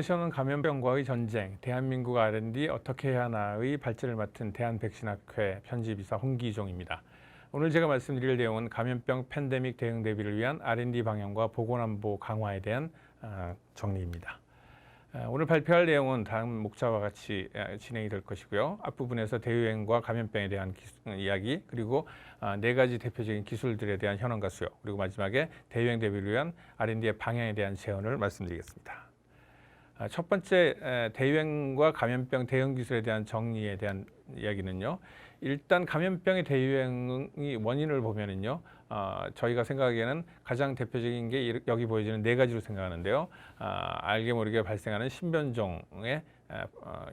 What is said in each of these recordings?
세션은 감염병과의 전쟁, 대한민국 R&D 어떻게 해야 하나의 발제를 맡은 대한백신학회 편집이사 홍기종입니다. 오늘 제가 말씀드릴 내용은 감염병 팬데믹 대응 대비를 위한 R&D 방향과 보건안보 강화에 대한 아, 정리입니다. 아, 오늘 발표할 내용은 다음 목차와 같이 아, 진행이 될 것이고요. 앞부분에서 대유행과 감염병에 대한 기수- 이야기 그리고 아, 네 가지 대표적인 기술들에 대한 현황과 수요 그리고 마지막에 대유행 대비를 위한 R&D의 방향에 대한 제언을 말씀드리겠습니다. 아, 첫 번째 에, 대유행과 감염병 대응 기술에 대한 정리에 대한 이야기는요. 일단 감염병의 대유행이 원인을 보면은요. 어, 저희가 생각하기에는 가장 대표적인 게 이- 여기 보여지는 네 가지로 생각하는데요. 아, 알게 모르게 발생하는 신변종의 에, 어,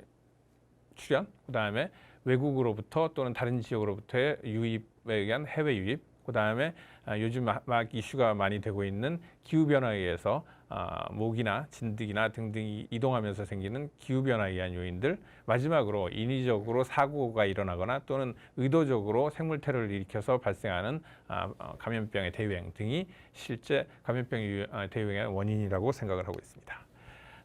출현, 그 다음에 외국으로부터 또는 다른 지역으로부터의 유입에 의한 해외 유입, 그 다음에 아, 요즘 막, 막 이슈가 많이 되고 있는 기후 변화에 의해서 아, 모기나 진드기나 등등이 이동하면서 생기는 기후 변화에 의한 요인들, 마지막으로 인위적으로 사고가 일어나거나 또는 의도적으로 생물 테러를 일으켜서 발생하는 아, 어, 감염병의 대유행 등이 실제 감염병 유- 아, 대유행의 원인이라고 생각을 하고 있습니다.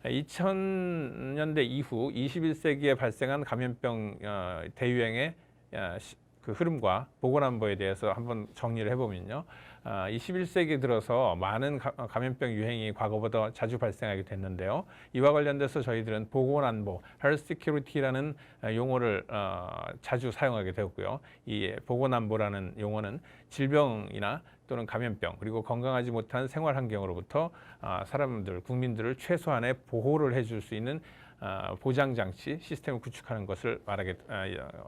2000년대 이후 21세기에 발생한 감염병 어, 대유행의 어, 시- 그 흐름과 보건안보에 대해서 한번 정리를 해보면요. 아, 21세기 들어서 많은 가- 어, 감염병 유행이 과거보다 자주 발생하게 됐는데요. 이와 관련돼서 저희들은 보건안보, health security라는 어, 용어를 어, 자주 사용하게 되었고요. 이 보건안보라는 용어는 질병이나 또는 감염병 그리고 건강하지 못한 생활 환경으로부터 아, 사람들 국민들을 최소한의 보호를 해줄 수 있는 아, 보장 장치 시스템을 구축하는 것을 말하게 아,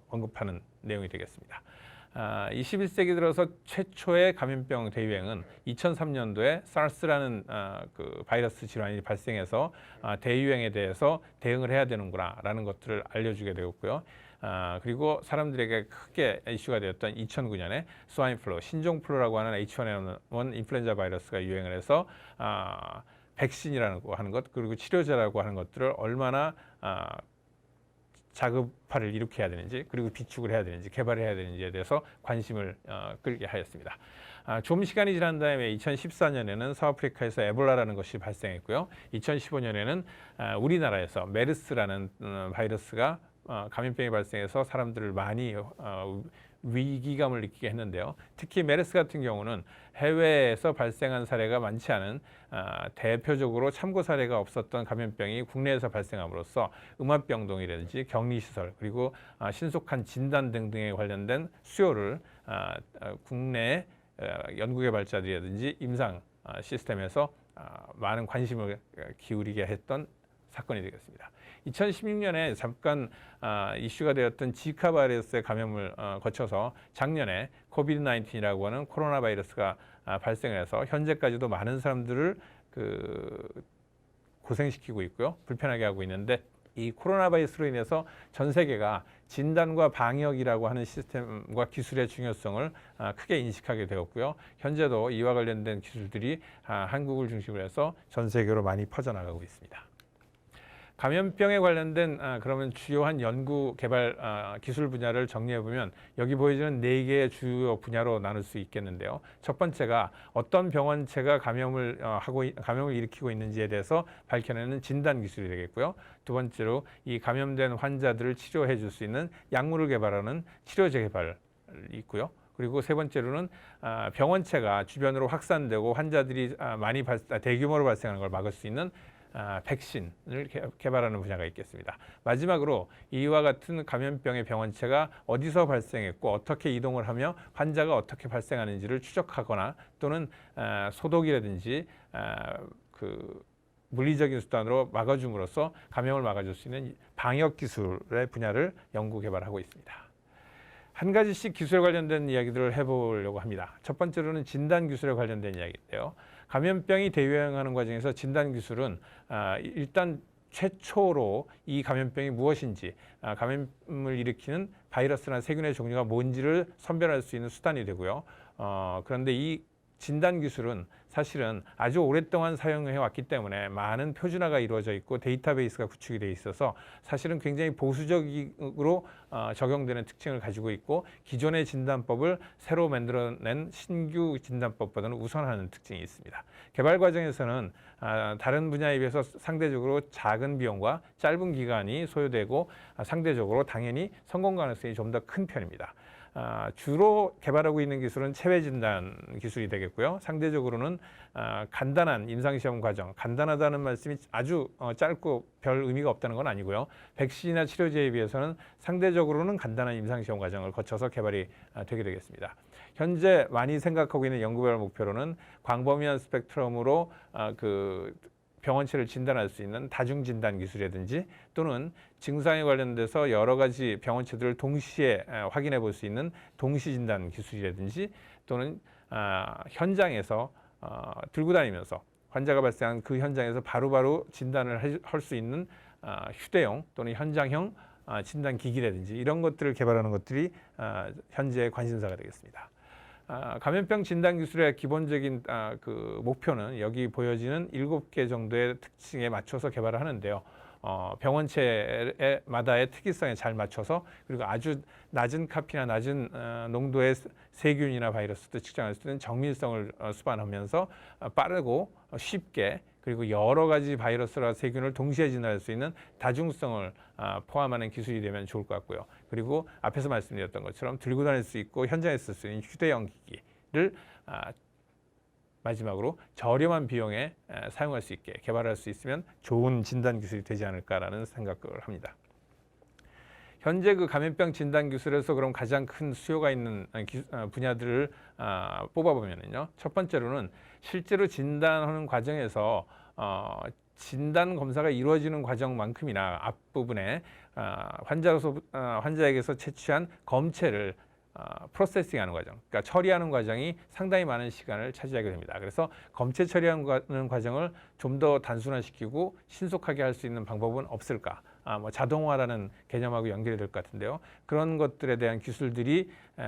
언급하는 내용이 되겠습니다. 아, 21세기 들어서 최초의 감염병 대유행은 2003년도에 SARS라는 아, 그 바이러스 질환이 발생해서 아, 대유행에 대해서 대응을 해야 되는구나라는 것들을 알려주게 되었고요. 아, 그리고 사람들에게 크게 이슈가 되었던 2009년에 스와인플루, 신종플루라고 하는 H1N1 인플루엔자 바이러스가 유행을 해서 아, 백신이라는 거 하는 것 그리고 치료제라고 하는 것들을 얼마나 아, 자급화를 일으켜야 되는지 그리고 비축을 해야 되는지 개발해야 되는지에 대해서 관심을 어, 끌게 하였습니다. 아, 좀 시간이 지난 다음에 2014년에는 서아프리카에서 에볼라라는 것이 발생했고요. 2015년에는 아, 우리나라에서 메르스라는 음, 바이러스가 어, 감염병이 발생해서 사람들을 많이 어, 위기감을 느끼게 했는데요. 특히 메르스 같은 경우는 해외에서 발생한 사례가 많지 않은 아, 대표적으로 참고 사례가 없었던 감염병이 국내에서 발생함으로써 음압병동이라든지 격리시설 그리고 아, 신속한 진단 등등에 관련된 수요를 아, 아, 국내 어, 연구 개발자들이라든지 임상 아, 시스템에서 아, 많은 관심을 어, 기울이게 했던 사건이 되겠습니다. 2016년에 잠깐 아, 이슈가 되었던 지카 바이러스의 감염을 어, 거쳐서 작년에 코비드 19이라고 하는 코로나 바이러스가 아, 발생해서 현재까지도 많은 사람들을 그 고생시키고 있고요. 불편하게 하고 있는데 이 코로나 바이러스로 인해서 전 세계가 진단과 방역이라고 하는 시스템과 기술의 중요성을 아, 크게 인식하게 되었고요. 현재도 이와 관련된 기술들이 아, 한국을 중심으로 해서 전 세계로 많이 퍼져나가고 있습니다. 감염병에 관련된 아, 그러면 주요한 연구 개발 아, 기술 분야를 정리해 보면 여기 보여지는 네 개의 주요 분야로 나눌 수 있겠는데요. 첫 번째가 어떤 병원체가 감염을 어, 하고 있- 감염을 일으키고 있는지에 대해서 밝혀내는 진단 기술이 되겠고요. 두 번째로 이 감염된 환자들을 치료해 줄 수 있는 약물을 개발하는 치료제 개발이 있고요. 그리고 세 번째로는 아, 병원체가 주변으로 확산되고 환자들이 아, 많이 발, 아, 대규모로 발생하는 걸 막을 수 있는 아, 백신을 개- 개발하는 분야가 있겠습니다. 마지막으로 이와 같은 감염병의 병원체가 어디서 발생했고 어떻게 이동을 하며 환자가 어떻게 발생하는지를 추적하거나 또는 아, 소독이라든지 아, 그 물리적인 수단으로 막아줌으로써 감염을 막아줄 수 있는 방역 기술의 분야를 연구 개발하고 있습니다. 한 가지씩 기술에 관련된 이야기들을 해보려고 합니다. 첫 번째로는 진단 기술에 관련된 이야기인데요. 감염병이 대유행하는 과정에서 진단 기술은 아, 일단 최초로 이 감염병이 무엇인지, 아, 감염을 일으키는 바이러스나 세균의 종류가 뭔지를 선별할 수 있는 수단이 되고요. 어, 그런데 이 진단 기술은 사실은 아주 오랫동안 사용해 왔기 때문에 많은 표준화가 이루어져 있고 데이터베이스가 구축이 돼 있어서 사실은 굉장히 보수적으로 어, 적용되는 특징을 가지고 있고 기존의 진단법을 새로 만들어낸 신규 진단법보다는 우선하는 특징이 있습니다. 개발 과정에서는 아, 다른 분야에 비해서 상대적으로 작은 비용과 짧은 기간이 소요되고 아, 상대적으로 당연히 성공 가능성이 좀 더 큰 편입니다. 아, 주로 개발하고 있는 기술은 체외 진단 기술이 되겠고요. 상대적으로는 아, 간단한 임상시험 과정, 간단하다는 말씀이 아주 어, 짧고 별 의미가 없다는 건 아니고요. 백신이나 치료제에 비해서는 상대적으로는 간단한 임상시험 과정을 거쳐서 개발이 아, 되게 되겠습니다. 현재 많이 생각하고 있는 연구별 목표로는 광범위한 스펙트럼으로 아, 그 병원체를 진단할 수 있는 다중 진단 기술이라든지 또는 증상에 관련돼서 여러 가지 병원체들을 동시에 에, 확인해 볼 수 있는 동시 진단 기술이라든지 또는 아, 현장에서 어, 들고 다니면서 환자가 발생한 그 현장에서 바로바로 진단을 할 수 있는 아, 휴대용 또는 현장형 아, 진단 기기라든지 이런 것들을 개발하는 것들이 아, 현재 관심사가 되겠습니다. 아, 감염병 진단 기술의 기본적인 아, 그 목표는 여기 보여지는 일곱 개 정도의 특징에 맞춰서 개발을 하는데요. 어, 병원체마다의 특이성에 잘 맞춰서 그리고 아주 낮은 카피나 낮은 어, 농도의 세균이나 바이러스도 측정할 수 있는 정밀성을 어, 수반하면서 어, 빠르고 어, 쉽게 그리고 여러 가지 바이러스와 세균을 동시에 진단할 수 있는 다중성을 아, 포함하는 기술이 되면 좋을 것 같고요. 그리고 앞에서 말씀드렸던 것처럼 들고 다닐 수 있고 현장에 쓸 수 있는 휴대용 기기를 아, 마지막으로 저렴한 비용에 에, 사용할 수 있게 개발할 수 있으면 좋은 진단 기술이 되지 않을까라는 생각을 합니다. 현재 그 감염병 진단 기술에서 그럼 가장 큰 수요가 있는 아, 분야들을 아, 뽑아보면은요. 첫 번째로는 실제로 진단하는 과정에서 어, 진단 검사가 이루어지는 과정만큼이나 앞부분에 아, 환자로서 아, 환자에게서 채취한 검체를 아, 프로세싱하는 과정, 그러니까 처리하는 과정이 상당히 많은 시간을 차지하게 됩니다. 그래서 검체 처리하는 과정을 좀 더 단순화시키고 신속하게 할 수 있는 방법은 없을까? 아, 뭐 자동화라는 개념하고 연결이 될 것 같은데요. 그런 것들에 대한 기술들이 에,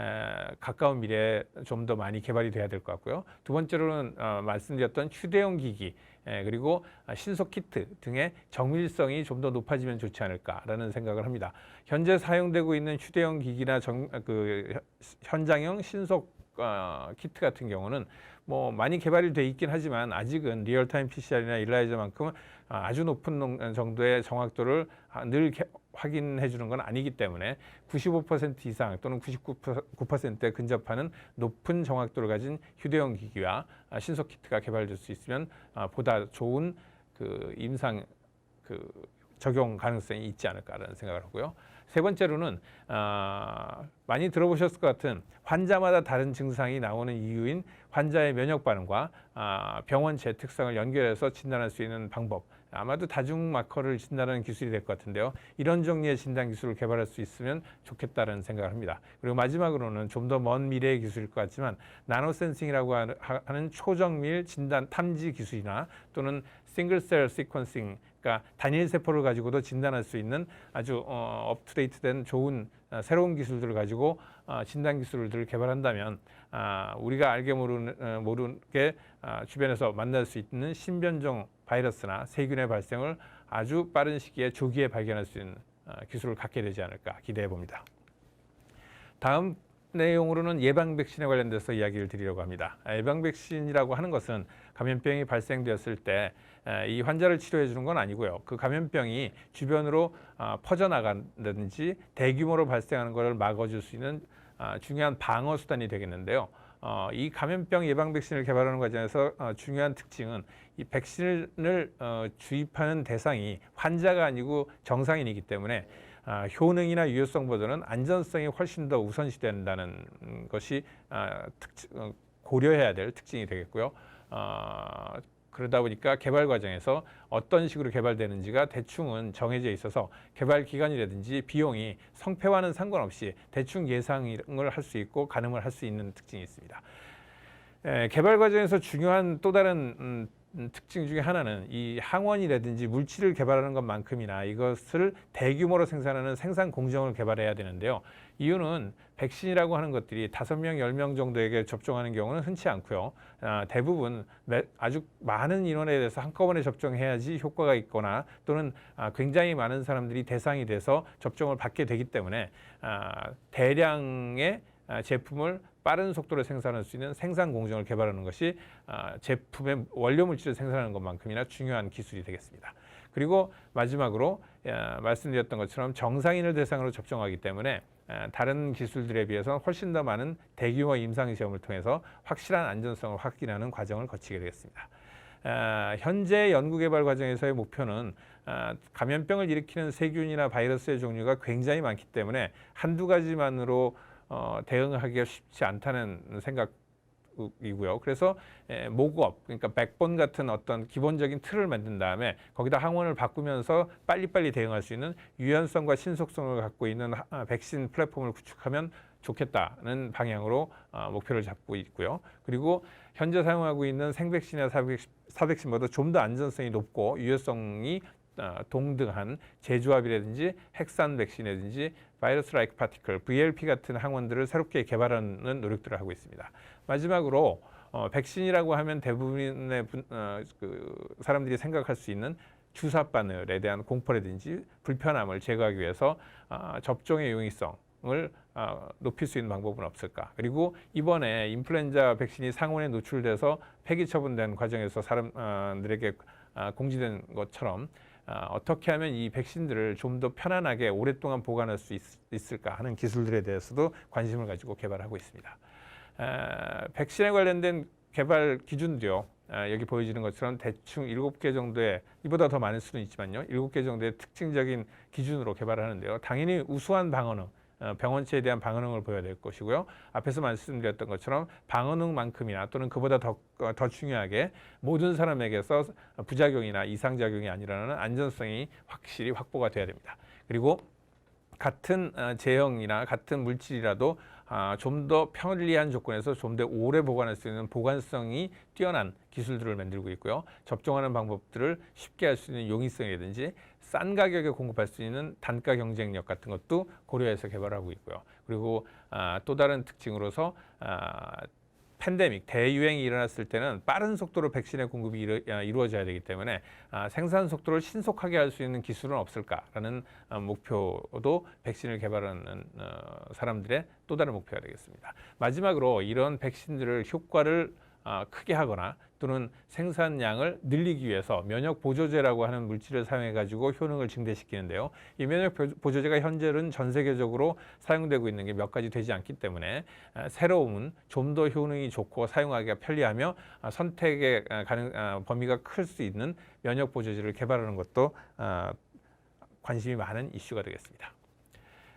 가까운 미래에 좀 더 많이 개발이 돼야 될 것 같고요. 두 번째로는 어, 말씀드렸던 휴대용 기기 에, 그리고 아, 신속 키트 등의 정밀성이 좀 더 높아지면 좋지 않을까라는 생각을 합니다. 현재 사용되고 있는 휴대용 기기나 정, 그 현장형 신속 어, 키트 같은 경우는 뭐 많이 개발이 돼 있긴 하지만 아직은 리얼타임 PCR이나 일라이저만큼 아주 높은 농- 정도의 정확도를 아, 늘 개- 확인해 주는 건 아니기 때문에 95% 이상 또는 99%에 근접하는 높은 정확도를 가진 휴대용 기기와 아, 신속 키트가 개발될 수 있으면 아, 보다 좋은 그 임상 그 적용 가능성이 있지 않을까라는 생각을 하고요. 세 번째로는 아, 많이 들어보셨을 것 같은 환자마다 다른 증상이 나오는 이유인 환자의 면역 반응과 아, 병원체 특성을 연결해서 진단할 수 있는 방법. 아마도 다중 마커를 진단하는 기술이 될 것 같은데요. 이런 종류의 진단 기술을 개발할 수 있으면 좋겠다는 생각을 합니다. 그리고 마지막으로는 좀 더 먼 미래의 기술일 것 같지만 나노 센싱이라고 하는 초정밀 진단 탐지 기술이나 또는 싱글셀 시퀀싱 그러니까 단일 세포를 가지고도 진단할 수 있는 아주 어, 업투데이트된 좋은 어, 새로운 기술들을 가지고 어, 진단 기술들을 개발한다면 아, 우리가 알게 모르는 어, 모르게 아, 주변에서 만날 수 있는 신변종 바이러스나 세균의 발생을 아주 빠른 시기에 조기에 발견할 수 있는 어, 기술을 갖게 되지 않을까 기대해 봅니다. 다음 내용으로는 예방 백신에 관련돼서 이야기를 드리려고 합니다. 아, 예방 백신이라고 하는 것은 감염병이 발생되었을 때 이 환자를 치료해 주는 건 아니고요. 그 감염병이 주변으로 아, 퍼져나간다든지 대규모로 발생하는 것을 막아줄 수 있는 아, 중요한 방어 수단이 되겠는데요. 어, 이 감염병 예방 백신을 개발하는 과정에서 어, 중요한 특징은 이 백신을 어, 주입하는 대상이 환자가 아니고 정상인이기 때문에 아, 효능이나 유효성보다는 안전성이 훨씬 더 우선시된다는 것이 아, 특, 어, 고려해야 될 특징이 되겠고요. 어, 그러다 보니까 개발 과정에서 어떤 식으로 개발되는지가 대충은 정해져 있어서 개발 기간이라든지 비용이 성패와는 상관없이 대충 예상을 할 수 있고 가늠을 할 수 있는 특징이 있습니다. 에, 개발 과정에서 중요한 또 다른 음, 음, 특징 중에 하나는 이 항원이라든지 물질을 개발하는 것만큼이나 이것을 대규모로 생산하는 생산 공정을 개발해야 되는데요. 이유는 백신이라고 하는 것들이 다섯 명, 열 명 정도에게 접종하는 경우는 흔치 않고요. 아, 대부분 매- 아주 많은 인원에 대해서 한꺼번에 접종해야지 효과가 있거나 또는 아, 굉장히 많은 사람들이 대상이 돼서 접종을 받게 되기 때문에 아, 대량의 아, 제품을 빠른 속도로 생산할 수 있는 생산 공정을 개발하는 것이 아, 제품의 원료 물질을 생산하는 것만큼이나 중요한 기술이 되겠습니다. 그리고 마지막으로 아, 말씀드렸던 것처럼 정상인을 대상으로 접종하기 때문에 아, 다른 기술들에 비해서 훨씬 더 많은 대규모 임상 시험을 통해서 확실한 안전성을 확인하는 과정을 거치게 되겠습니다. 아, 현재 연구개발 과정에서의 목표는 아, 감염병을 일으키는 세균이나 바이러스의 종류가 굉장히 많기 때문에 한두 가지만으로 어, 대응하기가 쉽지 않다는 생각 이고요. 그래서 에, 모구업, 그러니까 백본 같은 어떤 기본적인 틀을 만든 다음에 거기다 항원을 바꾸면서 빨리빨리 대응할 수 있는 유연성과 신속성을 갖고 있는 하- 아, 백신 플랫폼을 구축하면 좋겠다는 방향으로 어, 목표를 잡고 있고요. 그리고 현재 사용하고 있는 생백신이나 사백신, 사백신보다 좀 더 안전성이 높고 유효성이 어, 동등한 제조합이라든지 핵산 백신이라든지 바이러스 라이크 파티클 VLP 같은 항원들을 새롭게 개발하는 노력들을 하고 있습니다. 마지막으로 어, 백신이라고 하면 대부분의 분, 어, 그 사람들이 생각할 수 있는 주사 바늘에 대한 공포라든지 불편함을 제거하기 위해서 아, 접종의 용이성을 아, 높일 수 있는 방법은 없을까? 그리고 이번에 인플루엔자 백신이 상온에 노출돼서 폐기 처분된 과정에서 사람들에게 아, 공지된 것처럼 아, 어떻게 하면 이 백신들을 좀 더 편안하게 오랫동안 보관할 수 있, 있을까 하는 기술들에 대해서도 관심을 가지고 개발하고 있습니다. 아, 백신에 관련된 개발 기준도요. 아, 여기 보여지는 것처럼 대충 일곱 개 정도의 이보다 더 많을 수는 있지만요. 일곱 개 정도의 특징적인 기준으로 개발하는데요. 당연히 우수한 방어능, 어, 병원체에 대한 방어능을 보여야 될 것이고요. 앞에서 말씀드렸던 것처럼 방어능만큼이나 또는 그보다 더, 어, 더 중요하게 모든 사람에게서 부작용이나 이상작용이 아니라는 안전성이 확실히 확보가 돼야 됩니다. 그리고 같은 어, 제형이나 같은 물질이라도 아, 좀더 편리한 조건에서 좀 더 오래 보관할 수 있는 보관성이 뛰어난 기술들을 만들고 있고요. 접종하는 방법들을 쉽게 할 수 있는 용이성이라든지 싼 가격에 공급할 수 있는 단가 경쟁력 같은 것도 고려해서 개발하고 있고요. 그리고 아, 또 다른 특징으로서 아, 팬데믹 대유행이 일어났을 때는 빠른 속도로 백신의 공급이 이루, 아, 이루 어져야 되기 때문에 아, 생산 속도를 신속하게 할 수 있는 기술은 없을까라는 아, 목표도 백신을 개발하는 어, 사람들의 또 다른 목표가 되겠습니다. 마지막으로 이런 백신들을 효과를 아, 크게 하거나 또는 생산량을 늘리기 위해서 면역 보조제라고 하는 물질을 사용해 가지고 효능을 증대시키는데요. 이 면역 보- 보조제가 현재는 전 세계적으로 사용되고 있는 게 몇 가지 되지 않기 때문에 아, 새로운 좀 더 효능이 좋고 사용하기가 편리하며 아, 선택의 아, 가능 아, 범위가 클 수 있는 면역 보조제를 개발하는 것도 아, 관심이 많은 이슈가 되겠습니다.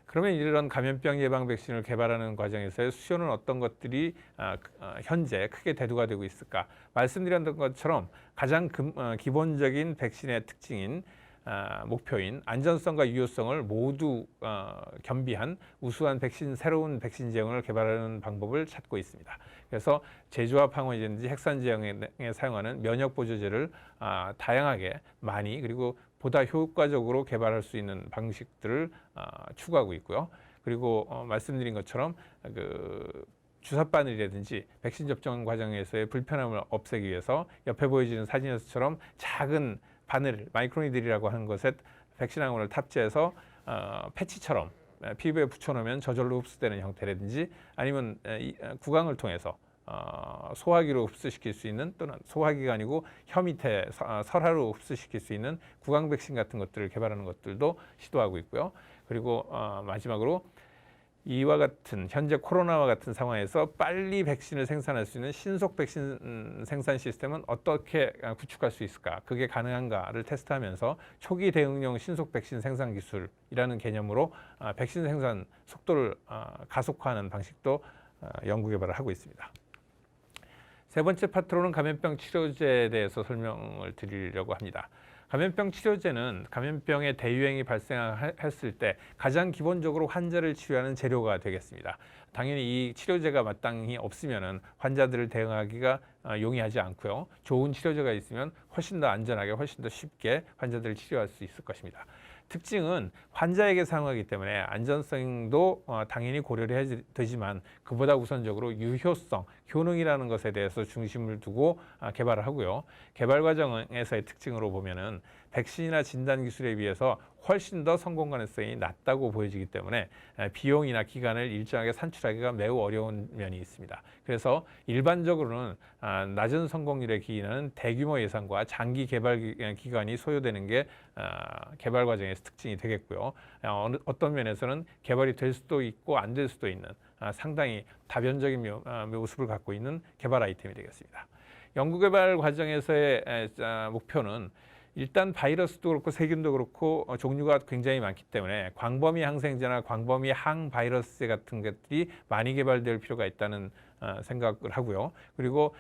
그러면 이런 감염병 예방 백신을 개발하는 과정에서의 수요는 어떤 것들이 아, 그, 아, 현재 크게 대두가 되고 있을까? 말씀드렸던 것처럼 가장 금- 어, 기본적인 백신의 특징인 아, 목표인 안전성과 유효성을 모두 어, 겸비한 우수한 백신 새로운 백신 제형을 개발하는 방법을 찾고 있습니다. 그래서 제조합 항원이든지 핵산 제형에 사용하는 면역 보조제를 아, 다양하게 많이 그리고 보다 효과적으로 개발할 수 있는 방식들을 아, 추구하고 있고요. 그리고 어, 말씀드린 것처럼 그 주사 바늘이라든지 백신 접종 과정에서의 불편함을 없애기 위해서 옆에 보여지는 사진에서처럼 작은 바늘 마이크로니들이라고 하는 것에 백신 항원을 탑재해서 어, 패치처럼 에, 피부에 붙여놓으면 저절로 흡수되는 형태라든지 아니면 구강을 통해서 어, 소화기로 흡수시킬 수 있는 또는 소화기가 아니고 혀 밑에 서- 어, 설하로 흡수시킬 수 있는 구강 백신 같은 것들을 개발하는 것들도 시도하고 있고요. 그리고 어, 마지막으로 이와 같은 현재 코로나와 같은 상황에서 빨리 백신을 생산할 수 있는 신속 백신 음, 생산 시스템은 어떻게 아, 구축할 수 있을까? 그게 가능한가를 테스트하면서 초기 대응용 신속 백신 생산 기술이라는 개념으로 아, 백신 생산 속도를 아, 가속화하는 방식도 아, 연구 개발을 하고 있습니다. 세 번째 파트로는 감염병 치료제에 대해서 설명을 드리려고 합니다. 감염병 치료제는 감염병의 대유행이 발생했을 때 가장 기본적으로 환자를 치료하는 재료가 되겠습니다. 당연히 이 치료제가 마땅히 없으면은 환자들을 대응하기가 어, 용이하지 않고요. 좋은 치료제가 있으면 훨씬 더 안전하게, 훨씬 더 쉽게 환자들을 치료할 수 있을 것입니다. 특징은 환자에게 사용하기 때문에 안전성도 어, 당연히 고려를 해야 되지만 그보다 우선적으로 유효성, 효능이라는 것에 대해서 중심을 두고 아, 개발을 하고요. 개발 과정에서의 특징으로 보면은 백신이나 진단 기술에 비해서 훨씬 더 성공 가능성이 낮다고 보여지기 때문에 에, 비용이나 기간을 일정하게 산출하기가 매우 어려운 면이 있습니다. 그래서 일반적으로는 아, 낮은 성공률의 기인은 대규모 예산과 장기 개발 기- 기간이 소요되는 게 아, 개발 과정의 특징이 되겠고요. 아, 어떤 면에서는 개발이 될 수도 있고 안 될 수도 있는 아, 상당히 다변적인 모습을 갖고 있는 개발 아이템이 되겠습니다. 연구개발 과정에서의 목표는 일단 바이러스도 그렇고 세균도 그렇고 어, 종류가 굉장히 많기 때문에 광범위 항생제나 광범위 항바이러스 같은 것들이 많이 개발될 필요가 있다는 어, 생각을 하고요. 그리고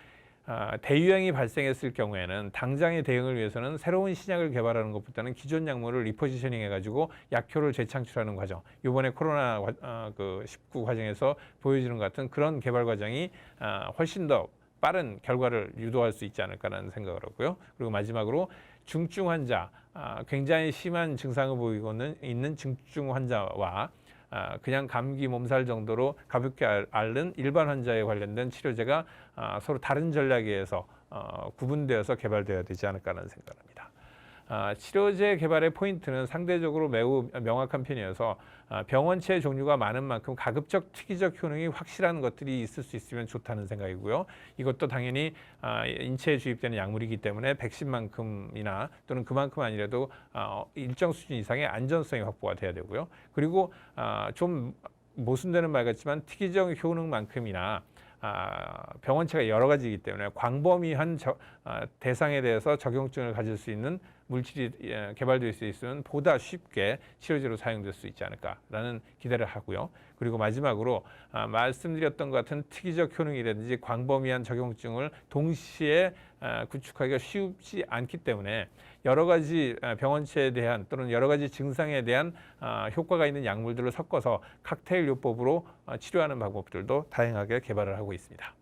아, 대유행이 발생했을 경우에는 당장의 대응을 위해서는 새로운 신약을 개발하는 것보다는 기존 약물을 리포지셔닝 해가지고 약효를 재창출하는 과정. 이번에 코로나 과- 어, 그19 과정에서 보여지는 것 같은 그런 개발 과정이 아, 훨씬 더 빠른 결과를 유도할 수 있지 않을까라는 생각을 하고요. 그리고 마지막으로 중증 환자, 아, 굉장히 심한 증상을 보이고는 있는 중증 환자와 아, 그냥 감기 몸살 정도로 가볍게 알- 앓는 일반 환자에 관련된 치료제가 아, 서로 다른 전략에 의해서 어, 구분되어서 개발되어야 되지 않을까라는 생각을 합니다. 아, 치료제 개발의 포인트는 상대적으로 매우 명확한 편이어서 아, 병원체 종류가 많은 만큼 가급적 특이적 효능이 확실한 것들이 있을 수 있으면 좋다는 생각이고요. 이것도 당연히 아, 인체에 주입되는 약물이기 때문에 백신만큼이나 또는 그만큼 아니라도 아, 일정 수준 이상의 안전성이 확보가 돼야 되고요. 그리고 아, 좀 모순되는 말 같지만 특이적 효능만큼이나 아, 병원체가 여러 가지이기 때문에 광범위한 저, 아, 대상에 대해서 적용증을 가질 수 있는 물질이 예, 개발될 수 있으면 보다 쉽게 치료제로 사용될 수 있지 않을까라는 기대를 하고요. 그리고 마지막으로 아, 말씀드렸던 것 같은 특이적 효능이라든지 광범위한 적용증을 동시에 아, 구축하기가 쉽지 않기 때문에 여러 가지 아, 병원체에 대한 또는 여러 가지 증상에 대한 아, 효과가 있는 약물들을 섞어서 칵테일 요법으로 아, 치료하는 방법들도 다양하게 개발을 하고 있습니다.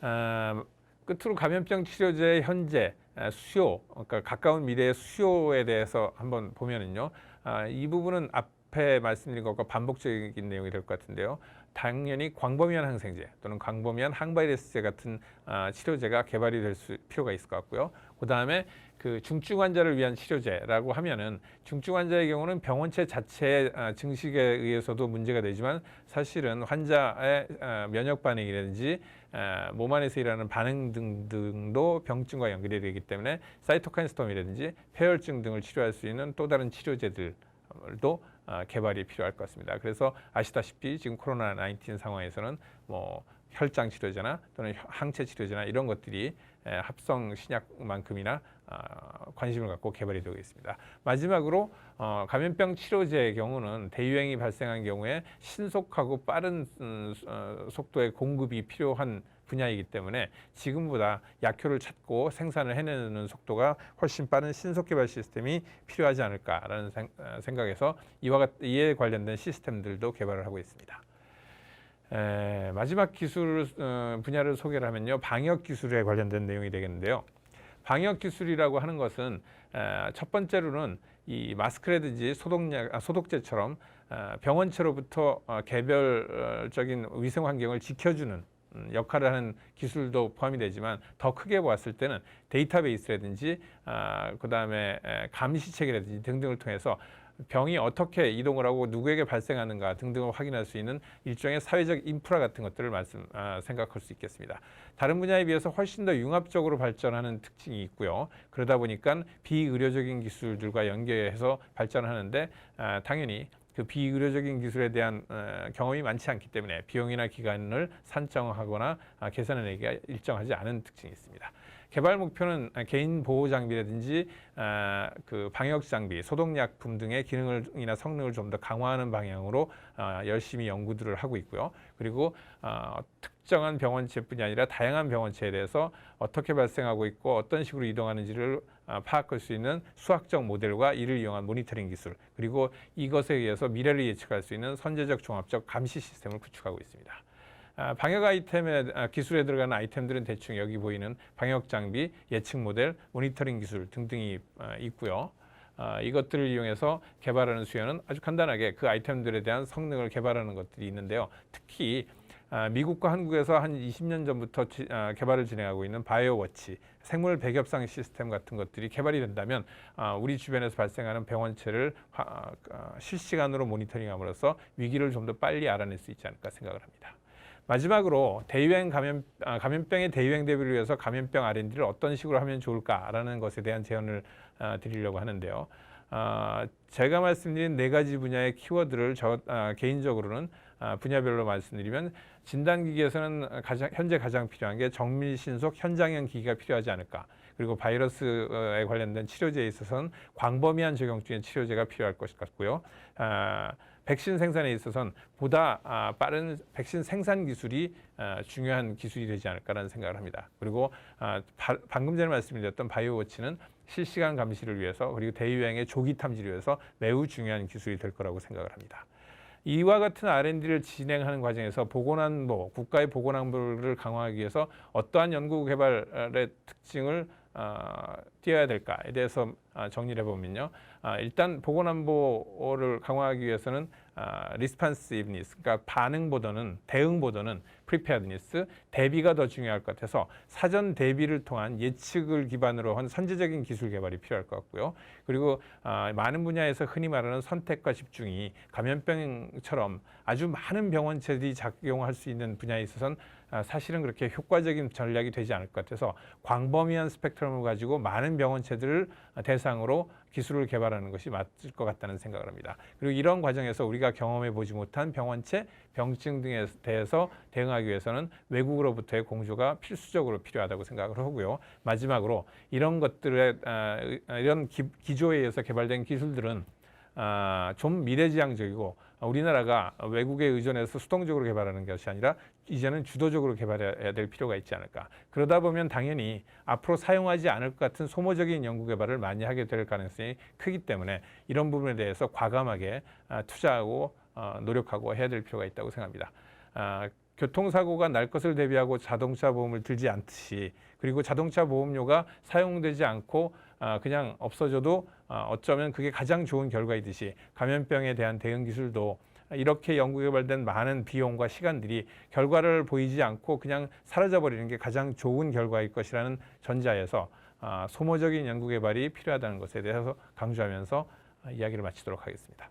아, 끝으로 감염병 치료제의 현재 아, 수요, 그러니까 가까운 미래의 수요에 대해서 한번 보면은요, 아, 이 부분은 앞에 말씀드린 것과 반복적인 내용이 될 것 같은데요. 당연히 광범위한 항생제 또는 광범위한 항바이러스제 같은 아, 치료제가 개발이 될 수, 필요가 있을 것 같고요. 그 다음에 그 중증 환자를 위한 치료제라고 하면은 중증 환자의 경우는 병원체 자체의 아, 증식에 의해서도 문제가 되지만 사실은 환자의 아, 면역 반응이라든지 아, 몸 안에서 일하는 반응 등등도 병증과 연결이 되기 때문에 사이토카인 스톰이라든지 폐혈증 등을 치료할 수 있는 또 다른 치료제들도 아, 개발이 필요할 것 같습니다. 그래서 아시다시피 지금 코로나 19 상황에서는 뭐 혈장 치료제나 또는 혀- 항체 치료제나 이런 것들이 에, 합성 신약만큼이나 아, 관심을 갖고 개발이 되고 있습니다. 마지막으로 어, 감염병 치료제의 경우는 대유행이 발생한 경우에 신속하고 빠른 음, 어, 속도의 공급이 필요한 분야이기 때문에 지금보다 약효를 찾고 생산을 해내는 속도가 훨씬 빠른 신속 개발 시스템이 필요하지 않을까라는 생- 어, 생각에서 이와 같 이에 관련된 시스템들도 개발을 하고 있습니다. 에, 마지막 기술 어, 분야를 소개를 하면요 방역 기술에 관련된 내용이 되겠는데요. 방역 기술이라고 하는 것은 에, 첫 번째로는 이 마스크라든지 소독약, 아, 소독제처럼 어, 병원체로부터 어, 개별적인 위생 환경을 지켜주는 음, 역할을 하는 기술도 포함이 되지만 더 크게 보았을 때는 데이터베이스라든지 아, 그다음에 에, 감시책이라든지 등등을 통해서 병이 어떻게 이동을 하고 누구에게 발생하는가 등등을 확인할 수 있는 일종의 사회적 인프라 같은 것들을 말씀 아, 생각할 수 있겠습니다. 다른 분야에 비해서 훨씬 더 융합적으로 발전하는 특징이 있고요. 그러다 보니까 비의료적인 기술들과 연계해서 발전하는데 아, 당연히 그 비의료적인 기술에 대한 어, 경험이 많지 않기 때문에 비용이나 기간을 산정하거나 아, 계산해내기가 일정하지 않은 특징이 있습니다. 개발 목표는 개인 보호 장비라든지 아, 그 방역 장비, 소독약품 등의 기능이나 성능을 좀 더 강화하는 방향으로 아, 열심히 연구들을 하고 있고요. 그리고 아, 특정한 병원체뿐이 아니라 다양한 병원체에 대해서 어떻게 발생하고 있고 어떤 식으로 이동하는지를 아, 파악할 수 있는 수학적 모델과 이를 이용한 모니터링 기술 그리고 이것에 의해서 미래를 예측할 수 있는 선제적 종합적 감시 시스템을 구축하고 있습니다. 아, 방역 아이템의 아, 기술에 들어가는 아이템들은 대충 여기 보이는 방역 장비, 예측 모델, 모니터링 기술 등등이 아, 있고요. 아, 이것들을 이용해서 개발하는 수요는 아주 간단하게 그 아이템들에 대한 성능을 개발하는 것들이 있는데요. 특히 아, 미국과 한국에서 한 20년 전부터 개발을 진행하고 있는 바이오워치, 생물 백엽상 시스템 같은 것들이 개발이 된다면 아, 우리 주변에서 발생하는 병원체를 실시간으로 모니터링함으로써 위기를 좀 더 빨리 알아낼 수 있지 않을까 생각을 합니다. 마지막으로 대유행 감염 아, 감염병의 대유행 대비를 위해서 감염병 R&D를 어떤 식으로 하면 좋을까라는 것에 대한 제언을 아, 드리려고 하는데요. 아, 제가 말씀드린 네 가지 분야의 키워드를 저 아, 개인적으로는 아, 분야별로 말씀드리면 진단기기에서는 가장, 현재 가장 필요한 게 정밀 신속 현장형 기기가 필요하지 않을까. 그리고 바이러스에 관련된 치료제에 있어서는 광범위한 적용 중에 치료제가 필요할 것 같고요. 아, 백신 생산에 있어서는 보다 아, 빠른 백신 생산 기술이 아, 중요한 기술이 되지 않을까라는 생각을 합니다. 그리고 아, 바- 방금 전에 말씀드렸던 바이오워치는 실시간 감시를 위해서 그리고 대유행의 조기 탐지를 위해서 매우 중요한 기술이 될 거라고 생각을 합니다. 이와 같은 R&D를 진행하는 과정에서 보건안보, 국가의 보건안보를 강화하기 위해서 어떠한 연구 개발의 특징을 어, 띄어야 될까에 대해서 아, 정리를 해보면요. 아, 일단 보건안보를 강화하기 위해서는 아, responsiveness, 그러니까 반응보다는 대응보다는 preparedness, 대비가 더 중요할 것 같아서 사전 대비를 통한 예측을 기반으로 한 선제적인 기술 개발이 필요할 것 같고요. 그리고 아, 많은 분야에서 흔히 말하는 선택과 집중이 감염병처럼 아주 많은 병원체들이 작용할 수 있는 분야에 있어서는 아, 사실은 그렇게 효과적인 전략이 되지 않을 것 같아서 광범위한 스펙트럼을 가지고 많은 병원체들을 대상으로 기술을 개발하는 것이 맞을 것 같다는 생각을 합니다. 그리고 이런 과정에서 우리가 경험해 보지 못한 병원체, 병증 등에 대해서 대응하기 위해서는 외국으로부터의 공조가 필수적으로 필요하다고 생각을 하고요. 마지막으로 이런 것들의 아, 이런 기, 기조에 의해서 개발된 기술들은 아, 좀 미래지향적이고 우리나라가 외국에 의존해서 수동적으로 개발하는 것이 아니라 이제는 주도적으로 개발해야 될 필요가 있지 않을까. 그러다 보면 당연히 앞으로 사용하지 않을 것 같은 소모적인 연구 개발을 많이 하게 될 가능성이 크기 때문에 이런 부분에 대해서 과감하게 아, 투자하고 어, 노력하고 해야 될 필요가 있다고 생각합니다. 아, 교통사고가 날 것을 대비하고 자동차 보험을 들지 않듯이 그리고 자동차 보험료가 사용되지 않고 아, 그냥 없어져도 아, 어쩌면 그게 가장 좋은 결과이듯이 감염병에 대한 대응 기술도 이렇게 연구 개발된 많은 비용과 시간들이 결과를 보이지 않고 그냥 사라져 버리는 게 가장 좋은 결과일 것이라는 전자에서 아, 소모적인 연구 개발이 필요하다는 것에 대해서 강조하면서 아, 이야기를 마치도록 하겠습니다.